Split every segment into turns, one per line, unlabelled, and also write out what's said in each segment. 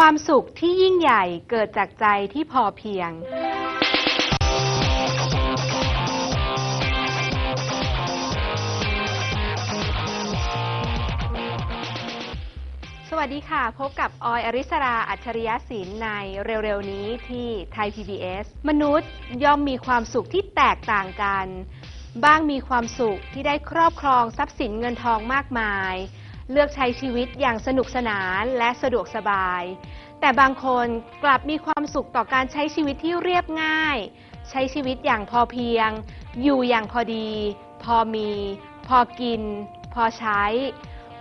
ความสุขที่ยิ่งใหญ่เกิดจากใจที่พอเพียง สวัสดีค่ะ พบกับออยอริสราอัจฉริยศิลป์ในเร็วๆนี้ที่ไทย PBS มนุษย์ย่อมมีความสุขที่แตกต่างกัน บ้างมีความสุขที่ได้ครอบครองทรัพย์สินเงินทองมากมาย เลือกใช้ชีวิตอย่างสนุกสนานและสะดวกสบาย แต่บางคนกลับมีความสุขต่อการใช้ชีวิตที่เรียบง่าย ใช้ชีวิตอย่างพอเพียง อยู่อย่างพอดี พอมี พอกิน พอใช้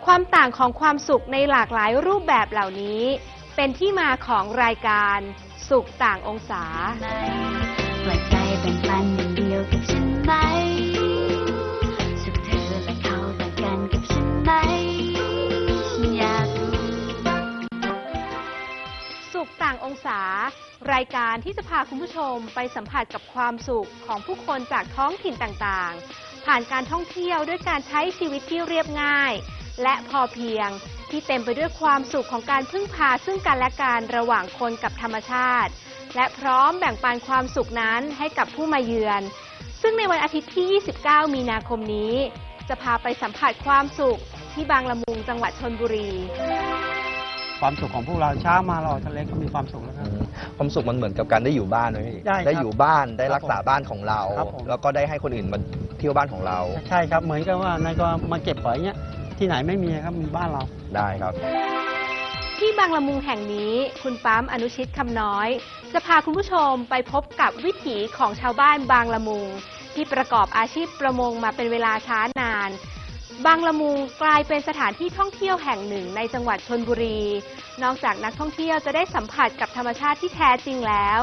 ความต่างของความสุขในหลากหลายรูปแบบเหล่านี้ เป็นที่มาของรายการสุขต่างองศา
ไหมเปิดใจเป็นปันหนึ่งเดียวกับฉัน
รายการที่จะพาคุณผู้ชมไปสัมผัสกับความสุขของผู้คนจากท้องถิ่นต่างๆ ผ่านการท่องเที่ยวด้วยการใช้ชีวิตที่เรียบง่าย และพอเพียงที่เต็มไปด้วยความสุขของการพึ่งพาซึ่งกันและกันระหว่างคนกับธรรมชาติ และพร้อมแบ่งปันความสุขนั้นให้กับผู้มาเยือน ซึ่งในวันอาทิตย์ที่ 29 มีนาคมนี้ จะพาไปสัมผัสความสุขที่บางละมุงจังหวัดชนบุรี
ความสุขของพวกเราเช้ามาเราออกทะเลก็มีความสุขแล้วครับ
อืมความสุขมันเหมือนกับการได้อยู่บ้านนะพี่
ได้ครับ
ได้อยู่บ้านได้
ครับ
รักษาบ้านของเรา
ครับผม
แล้วก็ได้ให้คนอื่นมาเที่ยวบ้านของเรา
ใช่ครับเหมือนกับว่านายก็มาเก็บหอยเนี้ยที่ไหนไม่มีครับมีบ้านเรา
ได้ครับ
ที่บางละมุงแห่งนี้คุณปั๊มอนุชิตคำน้อย จะพาคุณผู้ชมไปพบกับวิถีของชาวบ้านบางละมุง ที่ประกอบอาชีพประมงมาเป็นเวลาช้านาน บางละมุงกลายเป็นสถานที่ท่องเที่ยวแห่งหนึ่งในจังหวัดชนบุรี นอกจากนักท่องเที่ยวจะได้สัมผัสกับธรรมชาติที่แท้จริงแล้ว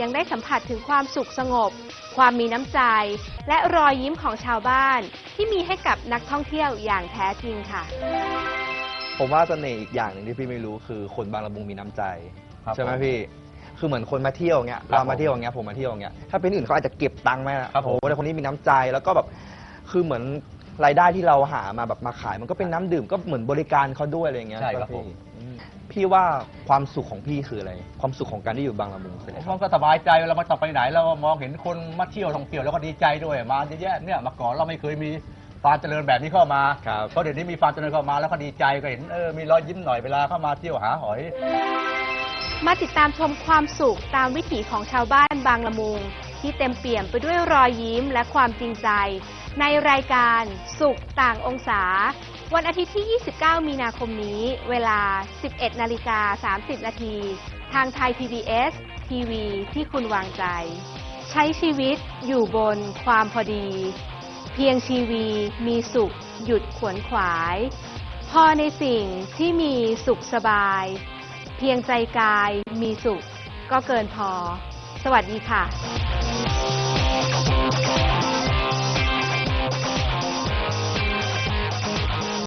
ยังได้สัมผัสถึงความสุขสงบ ความมีน้ำใจ และรอยยิ้มของชาวบ้าน ที่มีให้กับนักท่องเที่ยวอย่างแท้จริงค่ะ
ผมว่าเสน่ห์อีกอย่างหนึ่งที่พี่ไม่รู้คือคนบางละมุงมีน้ำใจ
ครับ
ใช่ไหม
ผม
พี่ คือเหมือนคนมาเที่ยวเงี้ย
ครับ
เรามาเที่ยวอย่างเงี้ยผมมาเที่ยวอย่างเงี้ยถ้าเป็นอื่นเขาอาจจะเก็บตังค์ไหมนะครับ
ผม
โอ้โหแต่คนนี้มีน้ำใจแล้วก็แบบคือเหมือน รายได้ที่เราหามาแบบมาขาย มันก็เป็นน้ำดื่มก็เหมือนบริการเขาด้วยอะไรเงี้ย
ใช่ครับ
พี่
ผม
อืมพี่ว่าความสุขของพี่คืออะไร ความสุขของการที่อยู่บางละมุงคืออะไรค
มั
รับ
นก็สบายใจเวลามาต่อไปไหนเรามองเห็นคนมาเที่ยวท่องเที่ยวแล้วก็ดีใจด้วยมาเยอะแยะเนี่ยเมาก่อนเราไม่เคยมีฟาร์มเจริญแบบนี้เข้ามา
ครับ
เพราะเดี๋ยวนี้มีฟาร์มเจริญเข้ามาแล้วก็ดีใจก็เห็นเออมีรอยยิ้มหน่อยเวลาเข้ามาเที่ยวหาหอย
มาติดตามชมความสุขตามวิถีของชาวบ้านบางละมุง ที่เต็มเปี่ยมไปด้วยรอยยิ้มและความจริงใจ ในรายการสุขต่างองศา วันอาทิตย์ที่ 29 มีนาคมนี้ เวลา 11 นาฬิกา 30 นาที ทางไทย PBS ทีวีที่คุณวางใจ ใช้ชีวิตอยู่บนความพอดี เพียงชีวีมีสุข หยุดขวนขวาย พอในสิ่งที่มีสุขสบาย เพียงใจกายมีสุข ก็เกินพอ สวัสดีค่ะ